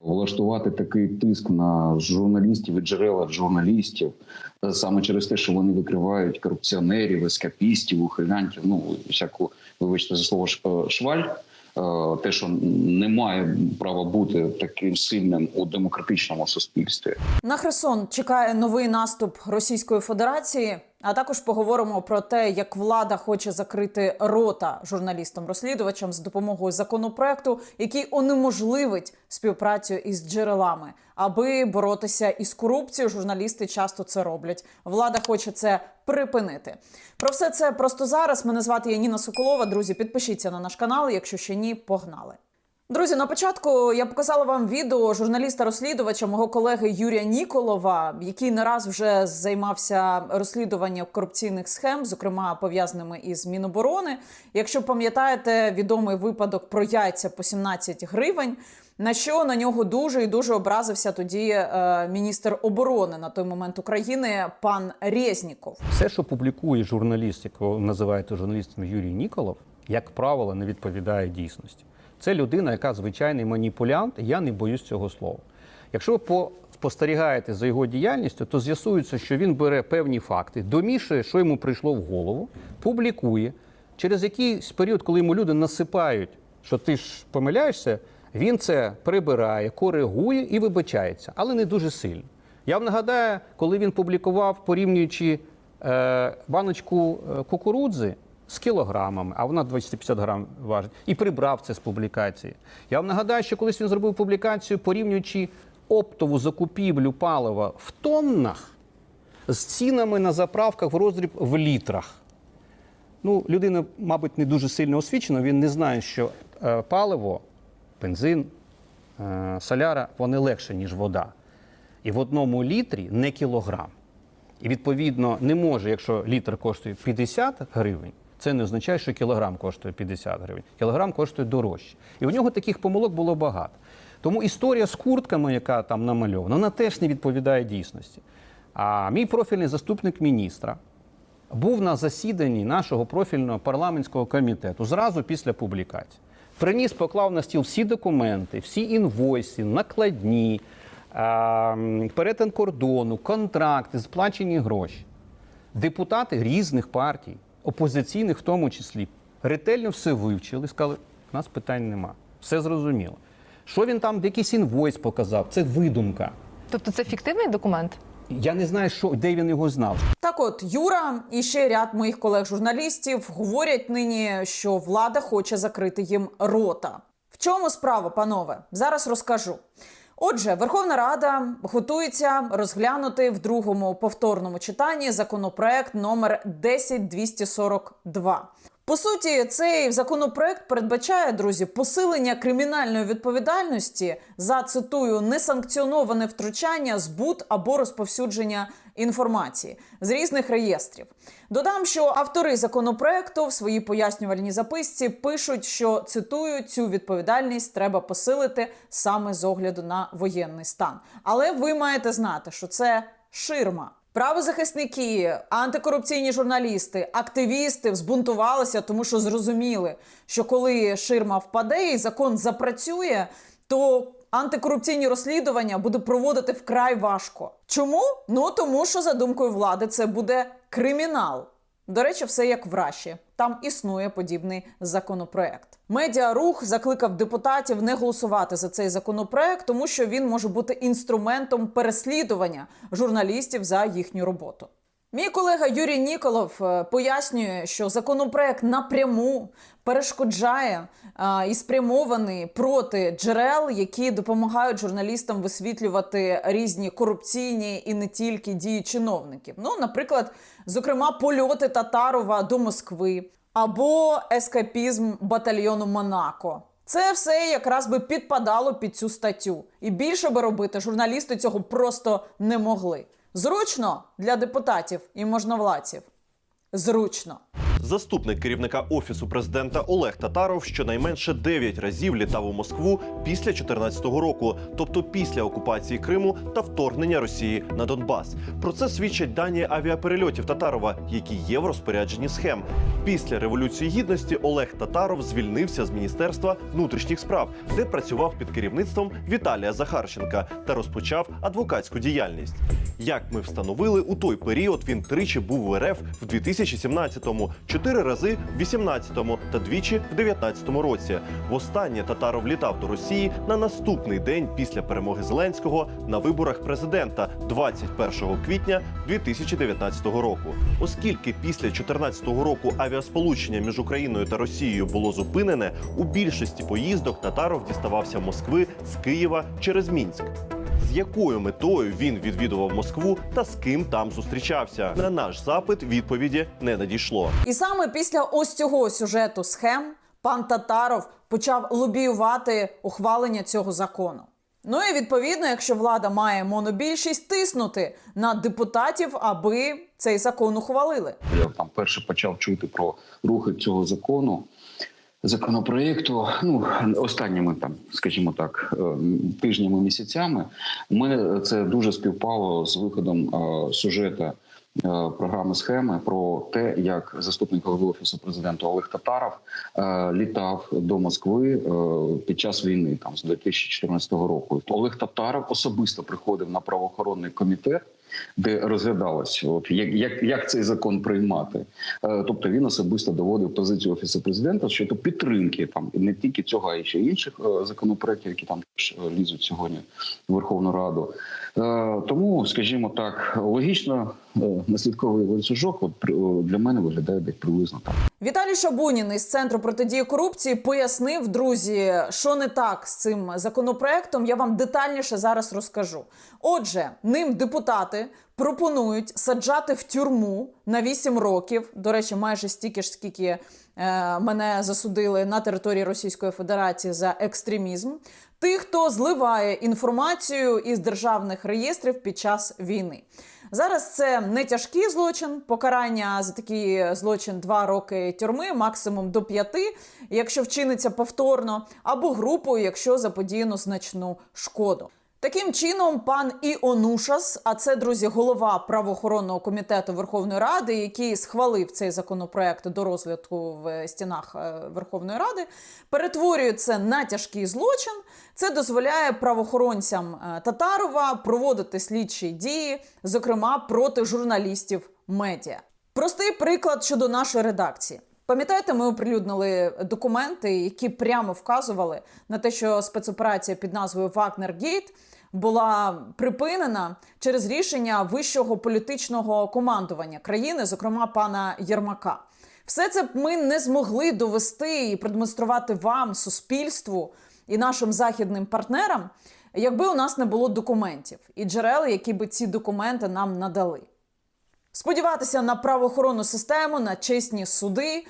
Влаштувати такий тиск на журналістів і джерела журналістів саме через те, що вони викривають корупціонерів, ескапістів, ухилянтів. Ну всяку, вибачте за слово шваль. Е, Те, що не має права бути таким сильним у демократичному суспільстві. На Херсон чекає новий наступ Російської Федерації. А також поговоримо про те, як влада хоче закрити рота журналістам-розслідувачам з допомогою законопроекту, який унеможливить співпрацю із джерелами. Аби боротися із корупцією, журналісти часто це роблять. Влада хоче це припинити. Про все це просто зараз. Мене звати Яніна Соколова. Друзі, підпишіться на наш канал. Якщо ще ні, погнали. Друзі, на початку я показала вам відео журналіста-розслідувача мого колеги Юрія Ніколова, який не раз вже займався розслідуванням корупційних схем, зокрема пов'язаними із Міноборони. Якщо пам'ятаєте відомий випадок про яйця по 17 гривень. На що на нього дуже і дуже образився тоді е, міністр оборони на той момент України пан Резніков. Все, що публікує журналіст, якого називаєте журналістом Юрій Ніколов, як правило, не відповідає дійсності. Це людина, яка звичайний маніпулянт, я не боюсь цього слова. Якщо ви по- спостерігаєте за його діяльністю, то з'ясується, що він бере певні факти, домішує, що йому прийшло в голову, публікує. Через якийсь період, коли йому люди насипають, що ти ж помиляєшся, він це прибирає, коригує і вибачається, але не дуже сильно. Я вам нагадаю, коли він публікував, порівнюючи е, баночку е, кукурудзи з кілограмами, а вона 250 грам важить, і прибрав це з публікації. Я вам нагадаю, що колись він зробив публікацію, порівнюючи оптову закупівлю палива в тоннах з цінами на заправках в роздріб в літрах. Ну, людина, мабуть, не дуже сильно освічена, він не знає, що е, паливо, бензин, е, соляра, вони легше, ніж вода. І в одному літрі не кілограм. І відповідно не може, якщо літр коштує 50 гривень, це не означає, що кілограм коштує 50 гривень. Кілограм коштує дорожче. І у нього таких помилок було багато. Тому історія з куртками, яка там намальована, вона теж не відповідає дійсності. А мій профільний заступник міністра був на засіданні нашого профільного парламентського комітету зразу після публікації. Приніс, поклав на стіл всі документи, всі інвойси, накладні, перетин кордону, контракти, сплачені гроші. Депутати різних партій, опозиційних в тому числі, ретельно все вивчили, сказали, у нас питань нема. Все зрозуміло. Що він там, якийсь інвойс показав, це видумка. Тобто це фіктивний документ? Я не знаю, що, де він його знав. Так от Юра і ще ряд моїх колег-журналістів говорять нині, що влада хоче закрити їм рота. В чому справа, панове? Зараз розкажу. Отже, Верховна Рада готується розглянути в другому повторному читанні законопроект номер 10242. По суті, цей законопроект передбачає, друзі, посилення кримінальної відповідальності за цитую несанкціоноване втручання, збут або розповсюдження інформації з різних реєстрів. Додам, що автори законопроекту в своїй пояснювальній записці пишуть, що цитую цю відповідальність треба посилити саме з огляду на воєнний стан. Але ви маєте знати, що це ширма. Правозахисники, антикорупційні журналісти, активісти збунтувалися, тому що зрозуміли, що коли ширма впаде і закон запрацює, то антикорупційні розслідування буде проводити вкрай важко. Чому? Ну тому що за думкою влади це буде кримінал. До речі, все як в Раші. Там існує подібний законопроект. Медіарух закликав депутатів не голосувати за цей законопроект, тому що він може бути інструментом переслідування журналістів за їхню роботу. Мій колега Юрій Ніколов е, пояснює, що законопроект напряму перешкоджає е, і спрямований проти джерел, які допомагають журналістам висвітлювати різні корупційні і не тільки дії чиновників. Ну, наприклад, зокрема, польоти Татарова до Москви або ескапізм батальйону Монако. Це все якраз би підпадало під цю статтю, і більше би робити журналісти цього просто не могли. Зручно для депутатів і можновладців. Зручно. Заступник керівника офісу президента Олег Татаров щонайменше 9 разів літав у Москву після 2014 року, тобто після окупації Криму та вторгнення Росії на Донбас. Про це свідчать дані авіаперельотів Татарова, які є в розпорядженні схем. Після революції гідності Олег Татаров звільнився з міністерства внутрішніх справ, де працював під керівництвом Віталія Захарченка та розпочав адвокатську діяльність. Як ми встановили, у той період він тричі був в РФ в 2017-му, чотири рази в 18-му та двічі в 19-му році. Востаннє Татаров літав до Росії на наступний день після перемоги Зеленського на виборах президента 21 квітня 2019 року. Оскільки після 2014 року авіасполучення між Україною та Росією було зупинене, у більшості поїздок Татаров діставався Москви з Києва через Мінськ. З якою метою він відвідував Москву та з ким там зустрічався? На наш запит відповіді не надійшло. І саме після ось цього сюжету схем пан Татаров почав лобіювати ухвалення цього закону. Ну і відповідно, якщо влада має монобільшість, тиснути на депутатів, аби цей закон ухвалили. Я там перше почав чути про рухи цього закону. Законопроєкту, ну останніми там, скажімо так, е, тижнями місяцями, ми це дуже співпало з виходом е, сюжета е, програми схеми про те, як заступник голови офісу президента Олег Татаров е, літав до Москви е, під час війни, там з 2014 року. Олег Татаров особисто приходив на правоохоронний комітет де розглядалось, от як, як, як цей закон приймати. Е, тобто він особисто доводив позицію офісу президента щодо підтримки там і не тільки цього, а й ще інших е, законопроєктів, які там е, лізуть сьогодні в Верховну Раду. Е, тому, скажімо так, логічно е, наслідковий ланцюжок для мене виглядає десь приблизно так. Віталій Шабунін із центру протидії корупції пояснив, друзі, що не так з цим законопроектом. Я вам детальніше зараз розкажу. Отже, ним депутати пропонують саджати в тюрму на 8 років. До речі, майже стільки ж, скільки е, мене засудили на території Російської Федерації за екстремізм. Тих, хто зливає інформацію із державних реєстрів під час війни. Зараз це не тяжкий злочин, покарання за такий злочин 2 роки тюрми, максимум до 5, якщо вчиниться повторно, або групою, якщо заподіяно значну шкоду. Таким чином, пан Іонушас, а це друзі, голова правоохоронного комітету Верховної Ради, який схвалив цей законопроект до розгляду в стінах е, Верховної Ради, перетворює це на тяжкий злочин. Це дозволяє правоохоронцям е, Татарова проводити слідчі дії, зокрема проти журналістів медіа. Простий приклад щодо нашої редакції. Пам'ятаєте, ми оприлюднили документи, які прямо вказували на те, що спецоперація під назвою Вагнергейт була припинена через рішення вищого політичного командування країни, зокрема пана Єрмака. Все це б ми не змогли довести і продемонструвати вам, суспільству і нашим західним партнерам, якби у нас не було документів і джерел, які би ці документи нам надали. Сподіватися на правоохоронну систему, на чесні суди,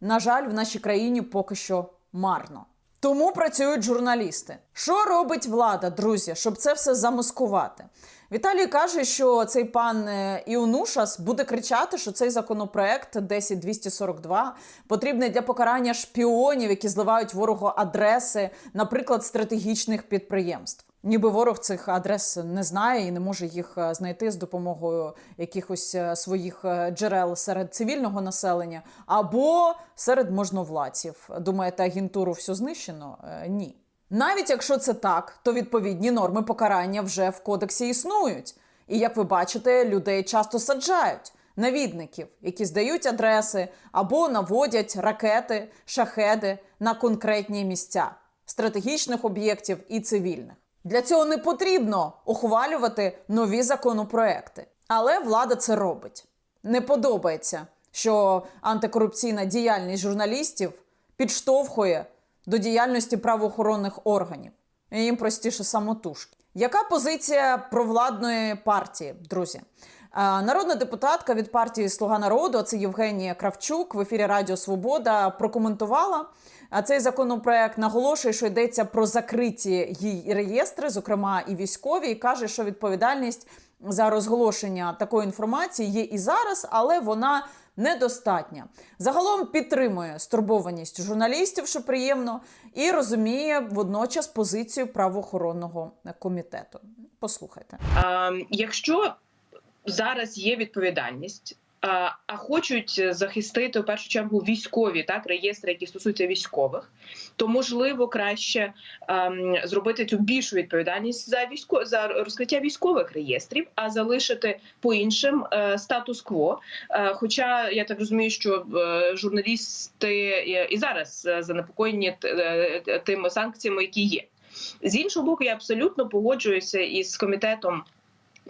на жаль, в нашій країні поки що марно. Тому працюють журналісти. Що робить влада, друзі, щоб це все замаскувати? Віталій каже, що цей пан е, Іонушас буде кричати, що цей законопроект 10242 потрібний для покарання шпіонів, які зливають ворогу адреси, наприклад, стратегічних підприємств. Ніби ворог цих адрес не знає і не може їх е, знайти з допомогою якихось е, своїх е, джерел серед цивільного населення або серед можновладців. Думаєте, агентуру все знищено? Ні. Навіть якщо це так, то відповідні норми покарання вже в кодексі існують. І як ви бачите, людей часто саджають навідників, які здають адреси або наводять ракети, шахеди на конкретні місця стратегічних об'єктів і цивільних. Для цього не потрібно ухвалювати нові законопроекти, але влада це робить. Не подобається, що антикорупційна діяльність журналістів підштовхує до діяльності правоохоронних органів. Їм простіше самотужки. Яка позиція провладної партії, друзі? Е, Народна депутатка від партії Слуга народу, це Євгенія Кравчук в ефірі Радіо Свобода прокоментувала е, цей законопроект. Наголошує, що йдеться про закриті її реєстри, зокрема і військові, і каже, що відповідальність за розголошення такої інформації є і зараз, але вона недостатня. Загалом підтримує стурбованість журналістів, що приємно, і розуміє водночас позицію правоохоронного комітету. Послухайте. А, якщо зараз є відповідальність, а, хочуть захистити в першу чергу військові так реєстри, які стосуються військових, то можливо краще ем, зробити цю більшу відповідальність за військо за розкриття військових реєстрів, а залишити по іншим е, статус-кво. Е, хоча я так розумію, що е, журналісти е, і зараз е, занепокоєні е, тими санкціями, які є. З іншого боку, я абсолютно погоджуюся із комітетом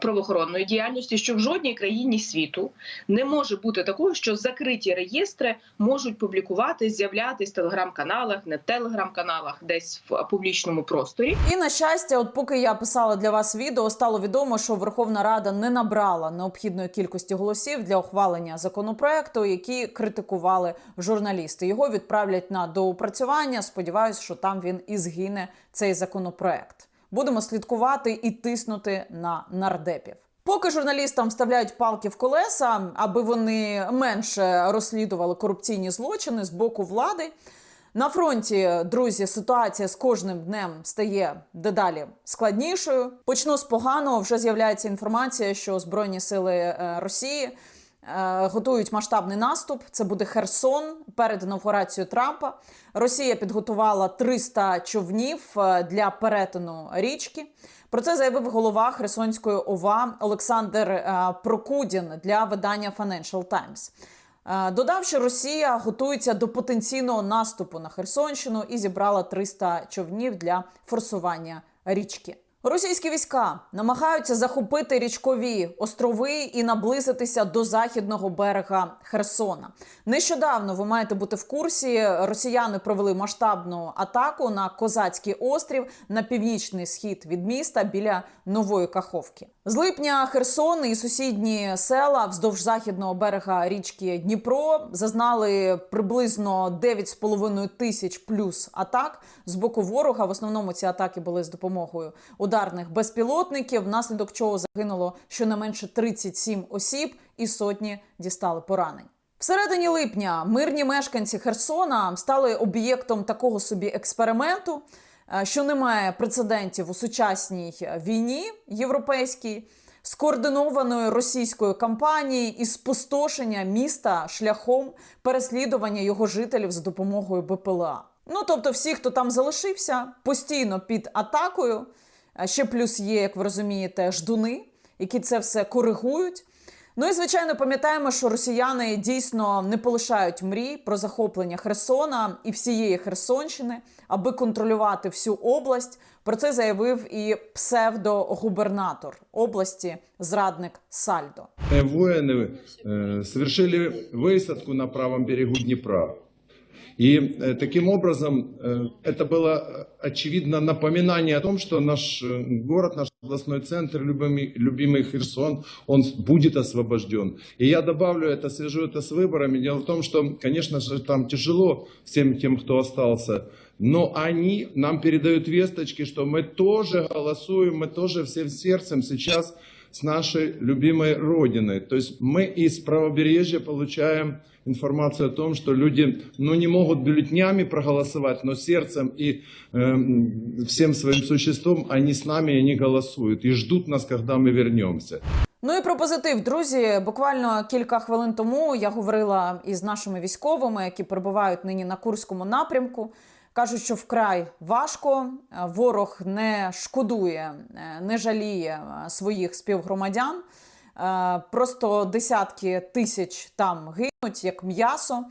правоохоронної діяльності, що в жодній країні світу не може бути такого, що закриті реєстри можуть публікувати, з'являтися в телеграм-каналах, не в телеграм-каналах, десь в публічному просторі. І на щастя, от поки я писала для вас відео, стало відомо, що Верховна Рада не набрала необхідної кількості голосів для ухвалення законопроекту, які критикували журналісти. Його відправлять на доопрацювання. Сподіваюсь, що там він і згине цей законопроект. Будемо слідкувати і тиснути на нардепів. Поки журналістам вставляють палки в колеса, аби вони менше розслідували корупційні злочини з боку влади. На фронті, друзі, ситуація з кожним днем стає дедалі складнішою. Почну з поганого. Вже з'являється інформація, що Збройні сили е, Росії готують масштабний наступ. Це буде Херсон перед інаугурацією Трампа. Росія підготувала 300 човнів е, для перетину річки. Про це заявив голова Херсонської ОВА Олександр е, Прокудін для видання Financial Times. Е, Додав, що Росія готується до потенційного наступу на Херсонщину і зібрала 300 човнів для форсування річки. Російські війська намагаються захопити річкові острови і наблизитися до західного берега Херсона. Нещодавно ви маєте бути в курсі. Росіяни провели масштабну атаку на Козацький острів на північний схід від міста біля Нової Каховки. З липня Херсон і сусідні села вздовж західного берега річки Дніпро зазнали приблизно 9,5 тисяч плюс атак з боку ворога. В основному ці атаки були з допомогою ударних безпілотників, внаслідок чого загинуло щонайменше 37 осіб і сотні дістали поранень. Всередині липня мирні мешканці Херсона стали об'єктом такого собі експерименту, е, що не має прецедентів у сучасній війні європейській, скоординованої російської кампанії і спустошення міста шляхом переслідування його жителів за допомогою БПЛА. Ну тобто, всі, хто там залишився, постійно під атакою. А Ще плюс є, як ви розумієте, ждуни, які це все коригують. Ну і звичайно, пам'ятаємо, що росіяни дійсно не полишають мрій про захоплення Херсона і всієї Херсонщини, аби контролювати всю область. Про це заявив і псевдогубернатор області, зрадник Сальдо. Э, воины э, совершили высадку на правом берегу Днепра. И э, таким образом э, это было э, очевидно напоминание о том, что наш город, наш областной центр, любимый, любимый Херсон, он будет освобожден. И я добавлю это, свяжу это с выборами. Дело в том, что, конечно же, там тяжело всем тем, кто остался. Но они нам передают весточки, что мы тоже голосуем, мы тоже всем сердцем сейчас с нашей любимой Родиной. То есть мы из правобережья получаем информацию о том, что люди ну, не могут бюллетнями проголосовать, но сердцем и эм, всем своим существом они с нами и они голосуют и ждут нас, когда мы вернемся. Ну і про позитив, друзі. Буквально кілька хвилин тому я говорила із нашими військовими, які перебувають нині на Курському напрямку. Кажуть, що вкрай важко. Е, Ворог не шкодує, е, не жаліє е, своїх співгромадян. Просто десятки тисяч там гинуть як м'ясо.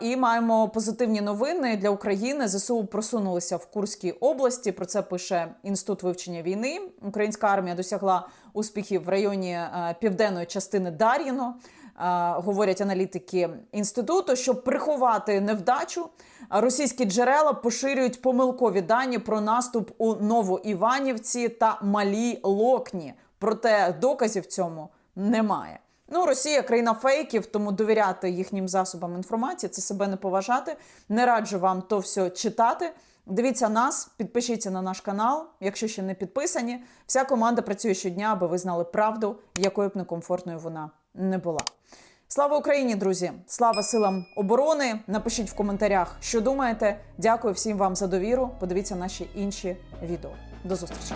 І маємо позитивні новини для України. ЗСУ просунулися в Курській області. Про це пише інститут вивчення війни. Українська армія досягла успіхів в районі південної частини Дар'їно. Говорять аналітики інституту, щоб приховати невдачу. Російські джерела поширюють помилкові дані про наступ у Новоіванівці та Малій Локні. Проте доказів цьому немає. Ну, Росія країна фейків, тому довіряти їхнім засобам інформації це себе не поважати. Не раджу вам то все читати. Дивіться нас, підпишіться на наш канал, якщо ще не підписані. Вся команда працює щодня, аби ви знали правду, якою б некомфортною вона не була. Слава Україні, друзі! Слава силам оборони! Напишіть в коментарях, що думаєте. Дякую всім вам за довіру. Подивіться наші інші відео. До зустрічі!